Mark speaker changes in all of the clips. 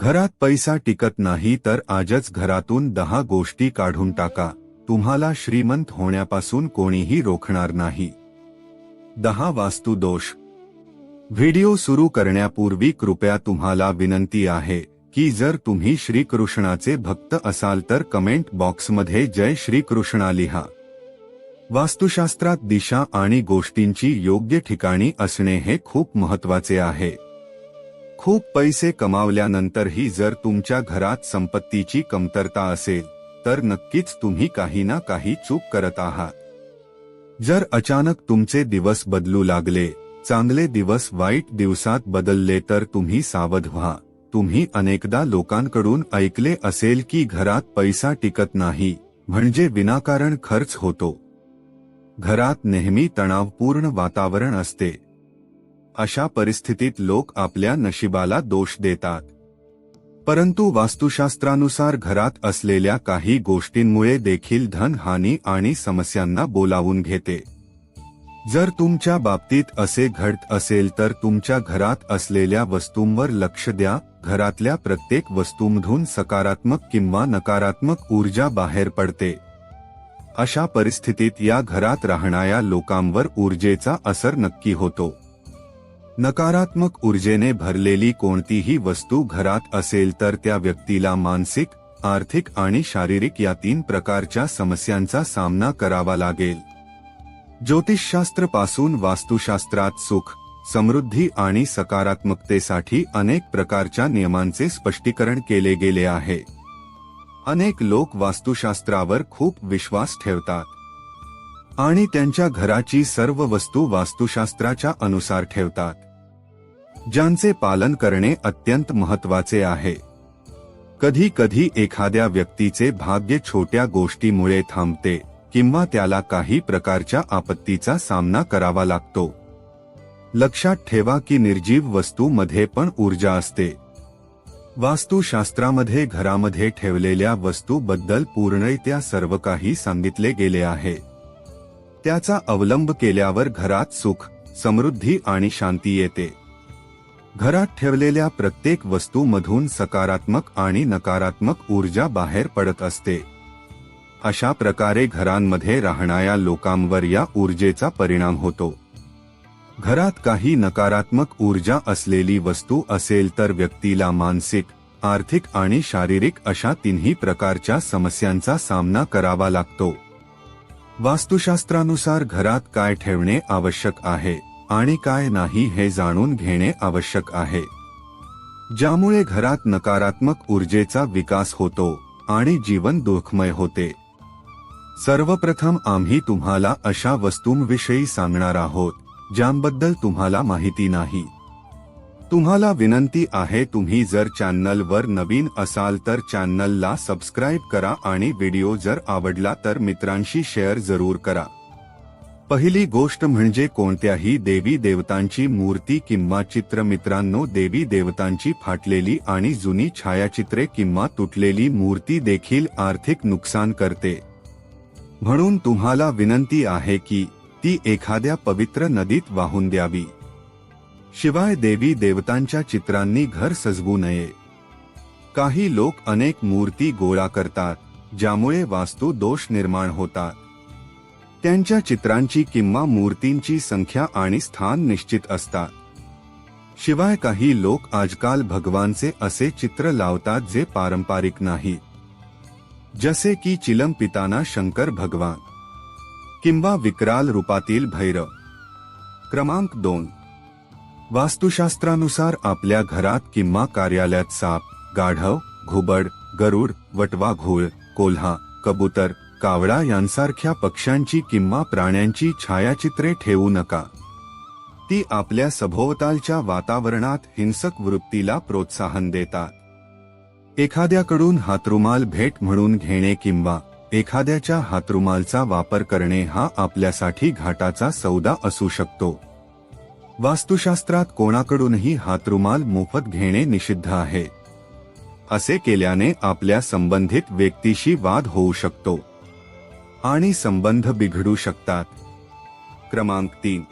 Speaker 1: घरात पैसा टिकत नाही तर आजच घरातून दहा गोष्टी काढून टाका. तुम्हाला श्रीमंत होण्यापासून कोणीही रोखणार नाही. दहा वास्तू दोष. व्हिडिओ सुरू करण्यापूर्वी कृपया तुम्हाला विनंती आहे की जर तुम्ही श्रीकृष्णाचे भक्त असाल तर कमेंट बॉक्समध्ये जय श्रीकृष्णा लिहा. वास्तुशास्त्रात दिशा आणि गोष्टींची योग्य ठिकाणी असणे हे खूप महत्त्वाचे आहे. खूप पैसे कमावल्यानंतरही जर तुमच्या घरात संपत्तीची कमतरता असेल तर नक्कीच तुम्ही काही ना काही चूक करत आहात. जर अचानक तुमचे दिवस बदलू लागले चांगले दिवस वाईट दिवसात बदलले तर तुम्ही सावध व्हा. तुम्ही अनेकदा लोकांकडून ऐकले असेल की घरात पैसा टिकत नाही म्हणजे विनाकारण खर्च होतो. घरात नेहमी तणावपूर्ण वातावरण असते. अशा परिस्थितीत लोक आपल्या नशिबाला दोष देतात. परंतु वास्तुशास्त्रानुसार घरात असलेल्या काही गोष्टींमुळे देखील धनहानी आणि समस्यांना बोलावून घेते. जर तुमच्या बाबतीत असे घडत असेल तर तुमच्या घरात असलेल्या वस्तूंवर लक्ष द्या घरातल्या प्रत्येक वस्तूमधून सकारात्मक किंवा नकारात्मक ऊर्जा बाहेर पडते. अशा परिस्थितीत या घरात राहणाऱ्या लोकांवर ऊर्जेचा असर नक्की होतो. नकारात्मक ऊर्जेने भरलेली कोणतीही वस्तू घरात असेल तर त्या व्यक्तीला मानसिक आर्थिक आणि शारीरिक या तीन प्रकारच्या समस्यांचा सामना करावा लागेल. ज्योतिषशास्त्रपासून वास्तुशास्त्रात सुख समृद्धी आणि सकारात्मकतेसाठी अनेक प्रकारच्या नियमांचे स्पष्टीकरण केले गेले आहे. अनेक लोक वास्तुशास्त्रावर खूप विश्वास ठेवतात. आणि त्यांच्या घराची सर्व वस्तू वास्तुशास्त्राच्या अनुसार ठेवतात. ज्यांचे पालन करणे अत्यंत महत्त्वाचे आहे. कधी कधी एखाद्या व्यक्तीचे भाग्य छोट्या गोष्टीमुळे थांबते किंवा त्याला काही प्रकारच्या आपत्तीचा सामना करावा लागतो. लक्षात ठेवा की निर्जीव वस्तूमध्ये पण ऊर्जा असते. वास्तुशास्त्रामध्ये घरामध्ये ठेवलेल्या वस्तूबद्दल पूर्णरित्या सर्व काही सांगितले गेले आहे. त्याचा अवलंब केल्यावर घरात सुख समृद्धी आणि शांती येते. घरात ठेवलेल्या प्रत्येक वस्तूमधून सकारात्मक आणि नकारात्मक ऊर्जा बाहेर पडत असते. अशा प्रकारे घरांमध्ये राहणाऱ्या लोकांवर या ऊर्जेचा परिणाम होतो. घरात काही नकारात्मक ऊर्जा असलेली वस्तू असेल तर व्यक्तीला मानसिक आर्थिक आणि शारीरिक अशा तिन्ही प्रकारच्या समस्यांचा सामना करावा लागतो. वास्तुशास्त्रानुसार घरात काय ठेवणे आवश्यक आहे? आणि काय नाही हे जाणून घेणे आवश्यक आहे. ज्यामुळे घरात नकारात्मक ऊर्जेचा विकास होतो आणि जीवन दुःखमय होते. सर्वप्रथम आम्ही तुम्हाला अशा वस्तूंविषयी सांगणार आहोत ज्यांबद्दल तुम्हाला माहिती नाही. तुम्हाला विनंती आहे तुम्ही जर चॅनलवर नवीन असाल तर चॅनलला सबस्क्राईब करा आणि व्हिडिओ जर आवडला तर मित्रांशी शेअर जरूर करा. पहिली गोष्ट म्हणजे कोणत्याही देवी देवतांची मूर्ती किंवा चित्र मित्रांनो देवी देवतांची फाटलेली आणि जुनी छायाचित्रे किंवा तुटलेली मूर्ती देखील आर्थिक नुकसान करते. म्हणून तुम्हाला विनंती आहे की ती एखाद्या पवित्र नदीत वाहून द्यावी. शिवाय देवी देवतांच्या चित्रांनी घर सजवू नये. काही लोक अनेक मूर्ती गोळा करतात ज्यामुळे वास्तू दोष निर्माण होतात. त्यांच्या चित्रांची किंवा मूर्तींची संख्या आणि स्थान निश्चित असतात. शिवाय काही लोक आजकाल भगवानचे असे चित्र लावतात जे पारंपरिक नाही. जसे की चिलम पिताना शंकर भगवान. किंवा विक्राल रूपातील भैरव. क्रमांक दोन. वास्तुशास्त्रानुसार आपल्या घरात किंवा कार्यालयात साप गाढव घुबड गरुड वटवा घोळ कोल्हा कबूतर कावळा यांसारख्या पक्ष्यांची किंवा प्राण्यांची छायाचित्रे ठेवू नका. ती आपल्या सभोवतालच्या वातावरणात हिंसक वृत्तीला प्रोत्साहन देतात. एखाद्याकडून हातरुमाल भेट म्हणून घेणे किंवा एखाद्याच्या हातरुमालचा वापर करणे हा आपल्यासाठी घाटाचा सौदा असू शकतो. वास्तुशास्त्रात कोणाकडूनही हातरुमाल मोफत घेणे निषिद्ध आहे. असे केल्याने आपल्या संबंधित व्यक्तीशी वाद होऊ शकतो. आणि संबंध बिघडू शकतात. क्रमांक तीन.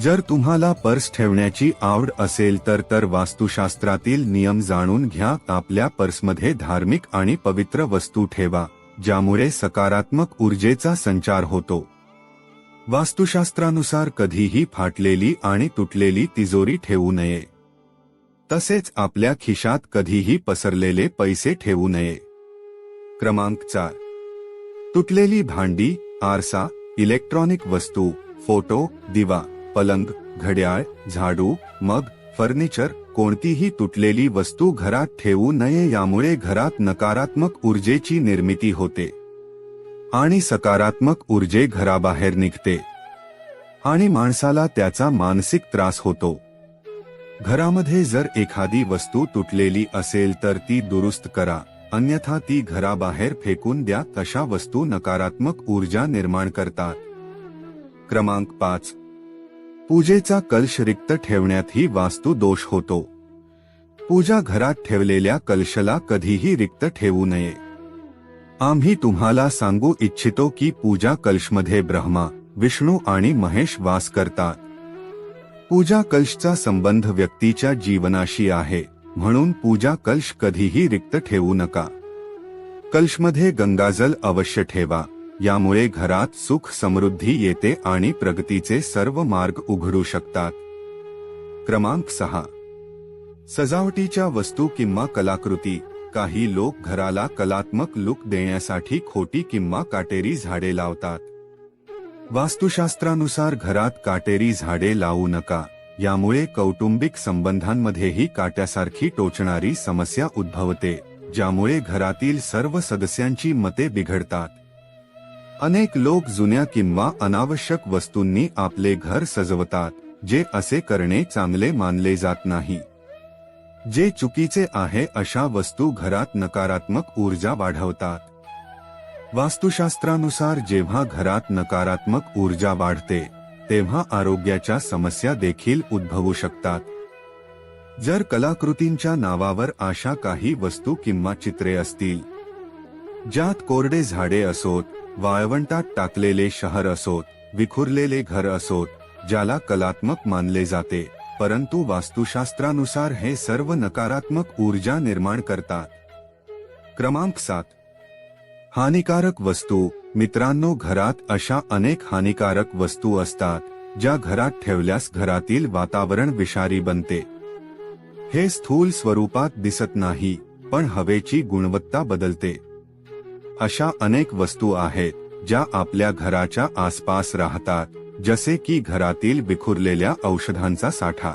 Speaker 1: जर तुम्हाला पर्स ठेवण्याची आवड असेल तर तर वास्तुशास्त्रातील नियम जाणून घ्या. आपल्या पर्समध्ये धार्मिक आणि पवित्र वस्तू ठेवा ज्यामुळे सकारात्मक ऊर्जेचा संचार होतो. वास्तुशास्त्रानुसार कधीही फाटलेली आणि तुटलेली तिजोरी ठेवू नये. तसेच आपल्या खिशात कधीही पसरलेले पैसे ठेवू नये. क्रमांक चार. तुटलेली भांडी आरसा इलेक्ट्रॉनिक वस्तू फोटो दिवा पलंग घड्याळ झाडू मग फर्निचर कोणतीही तुटलेली वस्तू घरात ठेवू नये यामुळे घरात नकारात्मक ऊर्जेची निर्मिती होते. आणि सकारात्मक ऊर्जे घराबाहेर निघते. आणि माणसाला त्याचा मानसिक त्रास होतो. घरामध्ये जर एखादी वस्तू तुटलेली असेल तर ती दुरुस्त करा. अन्यथा ती घराबाहेर फेकून द्या तशा वस्तू नकारात्मक ऊर्जा निर्माण करतात. क्रमांक पाच. पूजेचा कलश रिक्त ठेवण्यातही वास्तू दोष होतो. पूजा घरात ठेवलेल्या कलशला कधीही रिक्त ठेवू नये. आम्ही तुम्हाला सांगू इच्छितो की पूजा कलशमध्ये ब्रह्मा विष्णू आणि महेश वास करतात. पूजा कलशचा संबंध व्यक्तीच्या जीवनाशी आहे. म्हणून पूजा कलश कधीही रिक्त ठेवू नका. कलशमध्ये गंगाजल अवश्य ठेवा यामुळे घरात सुख समृद्धी येते आणि प्रगतीचे सर्व मार्ग उघडू शकतात. क्रमांक सहा. सजावटीच्या वस्तू किंवा कलाकृती काही लोक घराला कलात्मक लुक देण्यासाठी खोटी किंवा काटेरी झाडे लावतात. वास्तुशास्त्रानुसार घरात काटेरी झाडे लावू नका. यामुळे कौटुंबिक संबंधांमध्येही काट्यासारखी टोचणारी समस्या उद्भवते ज्यामुळे घरातील सर्व सदस्यांची मते बिघडतात. अनेक लोक जुन्या किंवा अनावश्यक वस्तूंनी आपले घर सजवतात जे असे करणे चांगले मानले जात नाही. जे चुकीचे आहे अशा वस्तू घरात नकारात्मक ऊर्जा वाढवतात. वास्तुशास्त्रानुसार जेव्हा घरात नकारात्मक ऊर्जा वाढते तेव्हा आरोग्याच्या समस्या देखील उद्भवू शकतात. जर कलाकृतींच्या नावावर अशा काही वस्तू किंवा चित्रे असतील ज्यात कोरडे झाडे असोत वाळवंटात टाकलेले शहर असोत विखुरलेले घर असोत ज्याला कलात्मक मानले जाते परंतु वास्तुशास्त्रानुसार हे सर्व नकारात्मक ऊर्जा निर्माण करतात. क्रमांक सात. हानिकारक वस्तू मित्रांनो घरात अशा अनेक हानिकारक वस्तू असतात ज्या घरात ठेवल्यास घरातील वातावरण विषारी बनते. हे स्थूल स्वरूपात दिसत नाही पण हवेची गुणवत्ता बदलते. अशा अनेक वस्तू आहेत ज्या आपल्या घराच्या आसपास राहतात जसे की घरातील विखुरलेल्या औषधांचा साठा.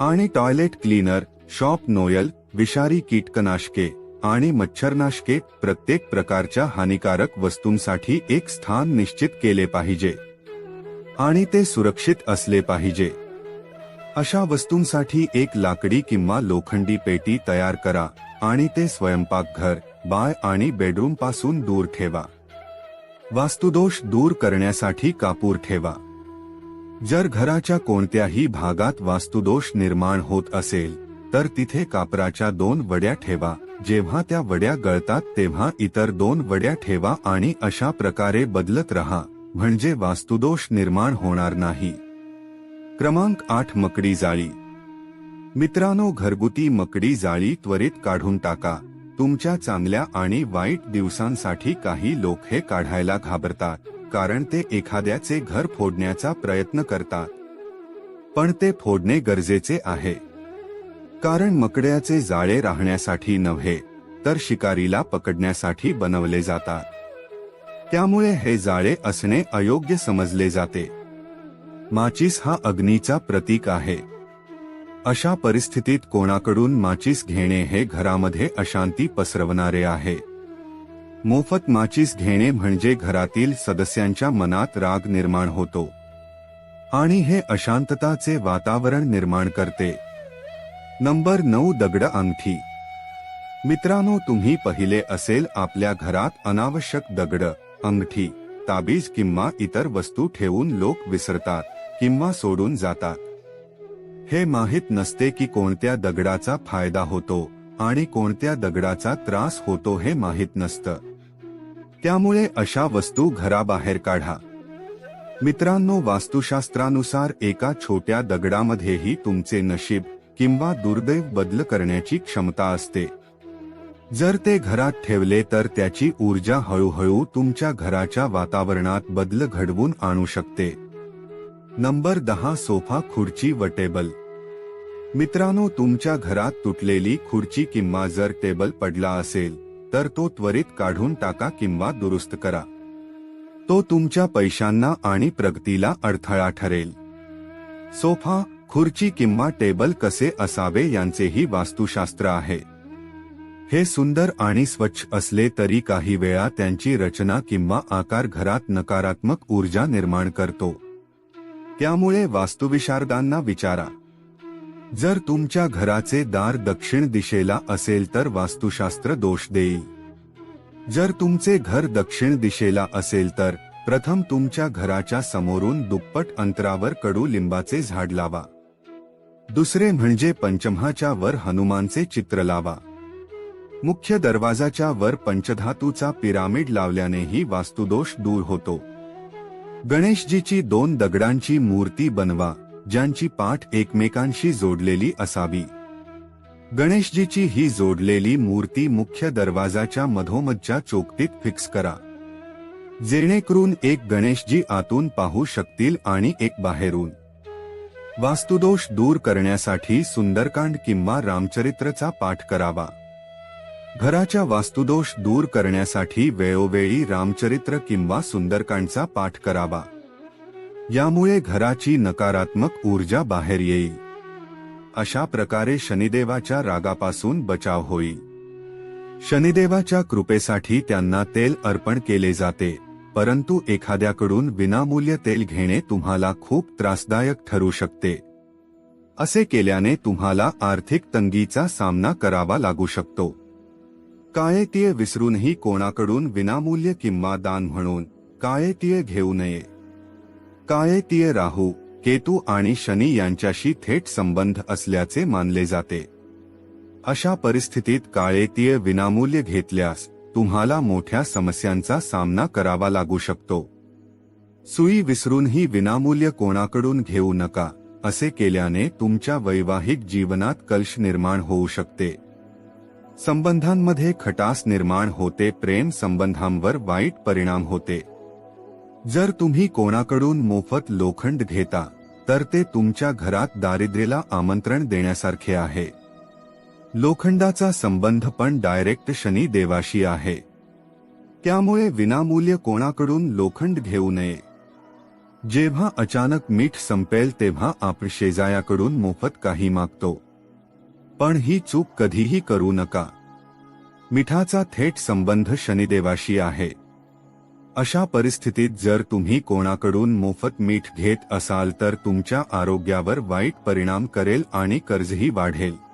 Speaker 1: आणि टॉयलेट क्लीनर शॉप नोयल विषारी कीटकनाशके आणि मच्छरनाशके प्रत्येक प्रकारच्या हानिकारक वस्तूंसाठी एक स्थान निश्चित केले पाहिजे. आणि ते सुरक्षित असले पाहिजे. अशा वस्तूंसाठी एक लाकडी किंवा लोखंडी पेटी तयार करा आणि ते स्वयंपाकघर बाय आणि बेडरूमपासून दूर ठेवा. वास्तुदोष दूर करण्यासाठी कापूर ठेवा. जर घराच्या कोणत्याही भागात वास्तुदोष निर्माण होत असेल तर तिथे कापराच्या दोन वड्या ठेवा. जेव्हा त्या वड्या गळतात तेव्हा इतर दोन वड्या ठेवा आणि अशा प्रकारे बदलत रहा म्हणजे वास्तुदोष निर्माण होणार नाही. क्रमांक आठ मकडी जाळी. मित्रांनो घरगुती मकडी जाळी त्वरित काढून टाका. तुमच्या चांगल्या आणि वाईट दिवसांसाठी काही लोक हे काढायला घाबरतात कारण ते एखाद्याचे घर फोडण्याचा प्रयत्न करतात. पण ते फोडणे गरजेचे आहे. कारण मकड्याचे जाळे राहण्यासाठी नव्हे तर शिकारीला पकडण्यासाठी बनवले जातात. त्यामुळे हे जाळे असणे अयोग्य समजले जाते. माचीस हा अग्नीचा प्रतीक आहे. अशा परिस्थितीत कोणाकडून माचीस घेणे हे घरामध्ये अशांती पसरवणारे आहे. मोफत माचीस घेणे म्हणजे घरातील सदस्यांच्या मनात राग निर्माण होतो. आणि हे अशांतताचे वातावरण निर्माण करते. नंबर नऊ दगड अंगठी. मित्रांनो तुम्ही पहिले असेल आपल्या घरात अनावश्यक दगड अंगठी ताबीज किंवा इतर वस्तू ठेवून लोक विसरतात किंवा सोडून जातात. हे माहीत नसते की कोणत्या दगडाचा फायदा होतो आणि कोणत्या दगडाचा त्रास होतो हे माहीत नसतं. त्यामुळे अशा वस्तू घराबाहेर काढा. मित्रांनो वास्तुशास्त्रानुसार एका छोट्या दगडामध्येही तुमचे नशीब किंवा दुर्दैव बदल करण्याची क्षमता असते. जर ते घरात ठेवले तर त्याची ऊर्जा हळूहळू तुमच्या घराच्या वातावरणात बदल घडवून आणू शकते. नंबर दहा सोफा खुर्ची व टेबल. मित्रांनो तुमच्या घरात तुटलेली खुर्ची किंवा जर टेबल पडला असेल तर तो त्वरित काढून टाका किंवा दुरुस्त करा. तो तुमच्या पैशांना आणि प्रगतीला अडथळा ठरेल. सोफा खुर्ची किंवा टेबल कसे असावे यांचेही वास्तुशास्त्र आहे. हे सुंदर आणि स्वच्छ असले तरी काही वेळा त्यांची रचना किंवा आकार घरात नकारात्मक ऊर्जा निर्माण करतो. त्यामुळे वास्तुविशारदांना विचारा. जर तुमच्या घराचे दार दक्षिण दिशेला असेल तर वास्तुशास्त्र दोष देईल. जर तुमचे घर दक्षिण दिशेला असेल तर प्रथम तुमच्या घराच्या समोरून दुप्पट अंतरावर कडू लिंबाचे झाड लावा. दुसरे म्हणजे पंचमहाच्या वर हनुमानचे चित्र लावा. मुख्य दरवाजाच्या वर पंचधातूचा पिरामिड लावल्यानेही वास्तुदोष दूर होतो. गणेशजीची दोन दगडांची मूर्ती बनवा ज्यांची पाठ एकमेकांशी जोडलेली असावी. गणेशजीची ही जोडलेली मूर्ती मुख्य दरवाजाच्या मधोमधच्या चोकटीत फिक्स करा. जेणेकरून एक गणेशजी आतून पाहू शकतील आणि एक बाहेरून. वास्तुदोष दूर करण्यासाठी सुंदरकांड किंवा रामचरित्रचा पाठ करावा. घराच्या वास्तुदोष दूर करण्यासाठी वेळोवेळी रामचरित्र किंवा सुंदरकांडचा पाठ करावा. यामुळे घराची नकारात्मक ऊर्जा बाहेर येईल. अशा प्रकारे शनिदेवाच्या रागापासून बचाव होईल. शनिदेवाच्या कृपेसाठी त्यांना तेल अर्पण केले जाते. परंतु एखाद्याकडून विनामूल्य तेल घेणे तुम्हाला खूप त्रासदायक ठरू शकते. असे केल्याने तुम्हाला आर्थिक तंगीचा सामना करावा लागू शकतो. काळे विसरूनही कोणाकडून विनामूल्य किंवा दान म्हणून काळेतीय घेऊ नये. काळेतीय राहू केतू आणि शनी यांच्याशी थेट संबंध असल्याचे मानले जाते. अशा परिस्थितीत काळेतीय विनामूल्य घेतल्यास तुम्हाला मोठ्या समस्यांचा सामना करावा लागू शकतो. सुई विसरूनही विनामूल्य कोणाकडून घेऊ नका, असे केल्याने तुमच्या वैवाहिक जीवनात कलश निर्माण होऊ शकते. संबंधांमध्ये खटास निर्माण होते, प्रेम संबंधांवर वाईट परिणाम होते. जर तुम्ही कोणाकडून मोफत लोखंड घेता, तर ते तुमच्या घरात दारिद्र्याला आमंत्रण देण्यासारखे आहे. लोखंडाचा संबंध पण डायरेक्ट शनी देवाशी आहे. त्यामुळे विनामूल्य कोणाकडून लोखंड घेऊ नये. जेव्हा अचानक मीठ संपेल तेव्हा आपण शेजायाकडून मोफत काही मागतो. पण ही चूक कधीही करू नका. मिठाचा थेट संबंध शनिदेवाशी आहे. अशा परिस्थितीत जर तुम्ही कोणाकडून मोफत मीठ घेत असाल तर तुमच्या आरोग्यावर वाईट परिणाम करेल आणि कर्जही वाढेल.